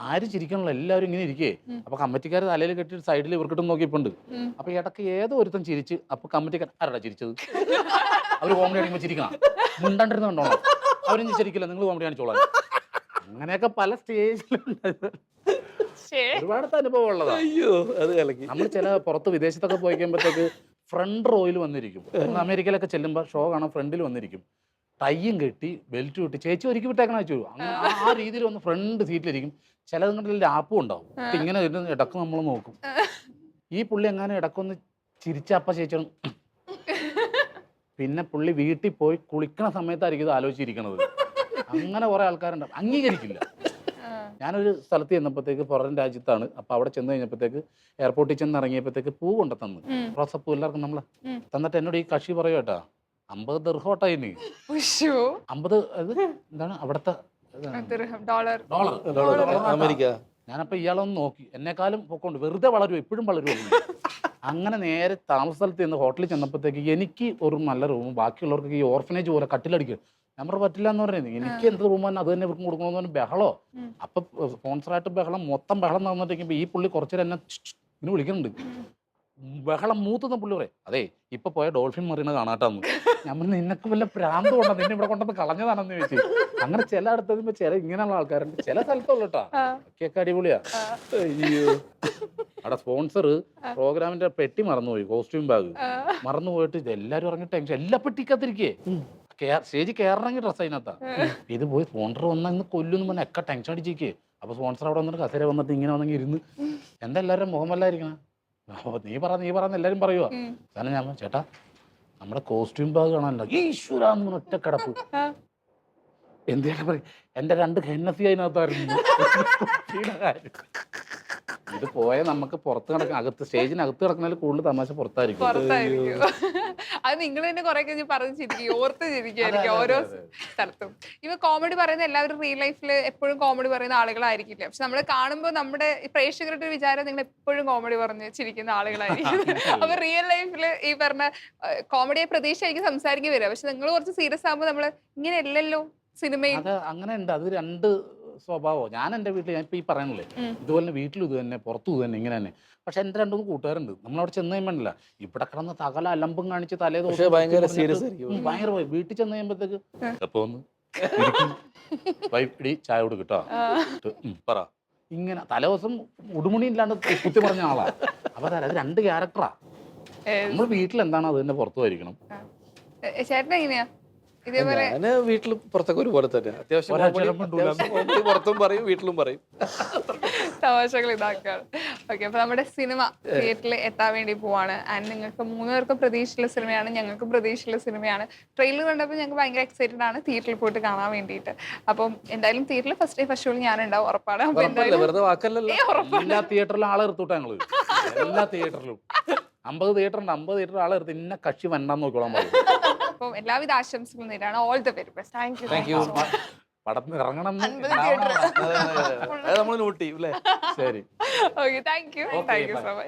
ആര് ചിരിക്കണല്ലോ എല്ലാവരും ഇങ്ങനെ ഇരിക്കേ. അപ്പൊ കമ്മിറ്റിക്കാർ തലയിൽ കെട്ടി സൈഡിൽ ഇവർക്കിട്ടും നോക്കിയിട്ടുണ്ട്. അപ്പൊ ഇടയ്ക്ക് ഏതോ ഒരുത്തം ചിരിച്ച് അപ്പൊ കമ്മിറ്റിക്കാർ ആരാടാ ചിരിച്ചത്? അവർ കോമഡി കാണിക്കുമ്പോൾ ചിരിക്കണം. മിണ്ടാണ്ടിരുന്നുണ്ടോ അവരും ചിരിക്കില്ല നിങ്ങൾ കോമഡി കാണിച്ചോളാം. അങ്ങനെയൊക്കെ പല സ്റ്റേജിലും ഒരുപാട് ഒരുപാടത്തെ അനുഭവം ഉള്ളതാ. അയ്യോ അത് കലക്കി. നമ്മൾ ചില പുറത്ത് വിദേശത്തൊക്കെ പോയി കഴിയുമ്പോഴത്തേക്ക് ഫ്രണ്ട് റോയിൽ വന്നിരിക്കും. അമേരിക്കയിലൊക്കെ ചെല്ലുമ്പോൾ ഷോ കാണാൻ ഫ്രണ്ടിൽ വന്നിരിക്കും. ടൈയും കെട്ടി ബെൽറ്റ് കെട്ടി ചേച്ചി ഒരുക്കി വിട്ടേക്കണ വെച്ചു അങ്ങനെ ആ- രീതിയിൽ വന്ന് ഫ്രണ്ട് സീറ്റിലിരിക്കും. ചിലതുങ്ങളിൽ ലാപ്പും ഉണ്ടാവും. അപ്പൊ ഇങ്ങനെ ഇടയ്ക്ക് നമ്മൾ നോക്കും. ഈ പുള്ളി എങ്ങനെ ഇടക്കൊന്ന് ചിരിച്ചപ്പ ചേച്ചി പിന്നെ പുള്ളി വീട്ടിൽ പോയി കുളിക്കണ സമയത്തായിരിക്കും ഇത് ആലോചിച്ചിരിക്കണത്. അങ്ങനെ കുറെ ആൾക്കാരുണ്ട് അംഗീകരിക്കില്ല. ഞാനൊരു സ്ഥലത്ത് ചെന്നപ്പോഴത്തേക്ക് പുറം രാജ്യത്താണ്. അപ്പൊ അവിടെ ചെന്ന് കഴിഞ്ഞപ്പോഴത്തേക്ക് എയർപോർട്ടിൽ ചെന്ന് ഇറങ്ങിയപ്പോഴത്തേക്ക് പൂ കൊണ്ട തന്നു. റോസപ്പൂ എല്ലാവർക്കും നമ്മൾ തന്നിട്ട് എന്നോട് ഈ കക്ഷി പറയൂ കേട്ടാ. അമ്പത് ദീർഘോട്ടായിന് ഇനി? അമ്പത് അത് എന്താണ് അവിടുത്തെ ഡോളർ. ഡോളർ. അമേരിക്ക. ഞാനപ്പോ ഇയാളൊന്ന് നോക്കി. എന്നെക്കാളും പൊക്കോണ്ട് വെറുതെ വളരും എപ്പോഴും വളരും അങ്ങനെ നേരെ താമസ സ്ഥലത്ത് നിന്ന് ഹോട്ടലിൽ ചെന്നപ്പോഴത്തേക്ക് എനിക്ക് ഒരു നല്ല റൂം ബാക്കിയുള്ളവർക്ക് ഈ ഓർഫനേജ് പോലെ കട്ടിലടിക്കും. ഞാൻ പറഞ്ഞു പറ്റില്ല എന്ന് പറഞ്ഞത് എനിക്ക് എന്ത് റൂം തന്നെ അത് തന്നെ ഇവർക്കും കൊടുക്കണമെന്ന് പറഞ്ഞു ബഹളോ? അപ്പൊ സ്പോൺസറായിട്ട് ബഹളം മൊത്തം ബഹളം നടന്നിട്ടിരിക്കുമ്പോ ഈ പുള്ളി കുറച്ചേരം എന്നെ ഇങ്ങനെ വിളിക്കുന്നുണ്ട്. ബഹളം മൂത്തുന്ന പുള്ളി പറയും. അതെ ഇപ്പൊ പോയ ഡോൾഫിൻ മറീണ കാണാട്ടാന്ന്. ഞാൻ പറഞ്ഞു നിനക്ക് വല്ല പ്രാന്ത് കൊണ്ടാ നിന്നെ ഇവിടെ കൊണ്ടത് കളഞ്ഞതാണെന്ന് ചോദിച്ചു. അങ്ങനെ ചില അടുത്തത് ചില ഇങ്ങനെയുള്ള ആൾക്കാരുണ്ട്. ചില സ്ഥലത്തുള്ളട്ടാ കേട്ടാ ഒക്കെ അടിപൊളിയാ. അയ്യോ. അവിടെ സ്പോൺസർ പ്രോഗ്രാമിന്റെ പെട്ടി മറന്നുപോയി കോസ്റ്റ്യൂം ബാഗ്. മറന്നുപോയിട്ട് ഇത് എല്ലാരും ഇറങ്ങി ടെൻഷൻ എല്ലാ പെട്ടിക്കത്തിരിക്കേ സ്റ്റേജ് കയറണമെങ്കിൽ ഡ്രസ് അതിനകത്താ. ഇത് പോയി സ്പോൺസർ വന്ന ഇന്ന് കൊല്ലുന്നു പറഞ്ഞാൽ ഒക്കെ ടെൻഷൻ അടിച്ചിരിക്കേ. അപ്പൊ സ്പോൺസർ അവിടെ വന്നിട്ട് കസേര വന്നിട്ട് ഇങ്ങനെ വന്നെങ്കിൽ ഇരുന്ന്. എന്താ എല്ലാവരും മുഖമല്ലായിരിക്കണം അപ്പൊ നീ പറ നീ പറഞ്ഞ എല്ലാരും പറയുക കാരണം ഞാൻ ചേട്ടാ നമ്മുടെ കോസ്റ്റ്യൂം ബാഗ് കാണാനല്ലോ? ഈശ്വരാന്ന് ഒറ്റ കിടപ്പ്. എന്തൊക്കെ പറയും? എന്റെ രണ്ട് ഹെന്നസി അതിനകത്തായിരുന്നു. ഇത് പോയ നമുക്ക് പുറത്ത് കിടക്കാൻ അകത്ത് സ്റ്റേജിനകത്ത് കിടക്കുന്നതിൽ കൂടുതൽ തമാശ പുറത്തായിരിക്കും. പുറത്തായിരിക്കും. അത് നിങ്ങൾ തന്നെ കുറെ കഴിഞ്ഞ് പറഞ്ഞ് ചിരിക്കും ഓർത്ത് ചിരിക്കുകയായിരിക്കും ഓരോ സ്ഥലത്തും. ഇവ കോമഡി പറയുന്ന എല്ലാവരും റിയൽ ലൈഫിൽ എപ്പോഴും കോമഡി പറയുന്ന ആളുകളായിരിക്കില്ല? പക്ഷെ നമ്മൾ കാണുമ്പോൾ നമ്മുടെ പ്രേക്ഷകരുടെ ഒരു വിചാരം നിങ്ങൾ എപ്പോഴും കോമഡി പറഞ്ഞ് ചിരിക്കുന്ന ആളുകളായിരിക്കും. അപ്പൊ റിയൽ ലൈഫിൽ ഈ പറഞ്ഞ കോമഡിയെ പ്രതീക്ഷയായിരിക്കും സംസാരിക്കുക വരിക. പക്ഷെ നിങ്ങൾ കുറച്ച് സീരിയസ് ആകുമ്പോൾ നമ്മൾ ഇങ്ങനെ അല്ലല്ലോ സിനിമയിൽ അത് അങ്ങനെ ഉണ്ട് അത് രണ്ട് സ്വഭാവം ഞാൻ എന്റെ വീട്ടിൽ ഞാൻ ഇപ്പം ഈ പറയണില്ലേ? ഇതുപോലെ തന്നെ വീട്ടിലും ഇത് തന്നെ പുറത്തും ഇത് തന്നെ ഇങ്ങനെ തന്നെ. പക്ഷെ എന്റെ രണ്ടു മൂന്ന് കൂട്ടുകാരുണ്ട്. നമ്മളവിടെ ചെന്ന് കഴിയുമ്പോഴല്ല ഇവിടെ കിടന്ന് തകല അലമ്പും കാണിച്ച് തലേ ദിവസം പക്ഷേ ഭയങ്കര സീരിയസ് ഭയങ്കര പോയി. വീട്ടിൽ ചെന്ന് കഴിയുമ്പോഴത്തേക്ക് എപ്പോ ഒന്ന്. വൈപ്പിടി ചായ കൊടുക്കട്ടോ പറ. ഇങ്ങനെ തലേ ദിവസം ഉടുമുണി ഇല്ലാണ്ട് കുത്തി പറഞ്ഞ ആളാ. അപ്പൊ അതാ അത് രണ്ട് ക്യാരക്ടറാ നമ്മൾ വീട്ടിൽ എന്താണ് അത് തന്നെ പുറത്തു എങ്ങനെയാ? ഇതേപോലെ ഞാൻ വീട്ടിലും പുറത്തൊക്കെ ഒരുപോലെ തന്നെ. അത്യാവശ്യം പുറത്തും പറയും വീട്ടിലും പറയും. തമാശകൾ ഇതാക്കുകയാണ് ഓക്കെ അപ്പൊ നമ്മുടെ സിനിമ തിയേറ്ററിൽ എത്താൻ വേണ്ടി പോവാണ്. ആൻഡ് നിങ്ങൾക്ക് മൂന്ന് പേർക്കും പ്രതീക്ഷയുള്ള സിനിമയാണ് ഞങ്ങൾക്കും പ്രതീക്ഷയുള്ള സിനിമയാണ്. ട്രെയിലർ കണ്ടപ്പോൾ ഞങ്ങൾക്ക് ഭയങ്കര എക്സൈറ്റഡ് ആണ് തിയേറ്ററിൽ പോയിട്ട് കാണാൻ വേണ്ടിയിട്ട്. അപ്പം എന്തായാലും തിയേറ്ററിൽ ഫസ്റ്റ് ഡേ ഫസ്റ്റ് ഷോയിൽ ഞാൻ ഉണ്ടാവും ഉറപ്പാണ്. അപ്പൊ എന്തായാലും എല്ലാ തിയേറ്ററിലും ആളെ എടുത്തുട്ടാ ഞങ്ങൾ. എല്ലാ തിയേറ്ററിലും അമ്പത് തിയേറ്റർ ഉണ്ട് അമ്പത് തിയേറ്റർ ആളെ എടുത്ത് ഇന്ന കക്ഷി വന്നാന്ന് നോക്കിക്കോളാൻ പറയും. അപ്പം എല്ലാവിധ ആശംസകളും നേരാണ്. All the very best thank you thank you പടത്തിന് ഇറങ്ങണം. നമ്മൾ നോട്ട് ചെയ്യും അല്ലേ? ശരി. Okay thank you thank you so much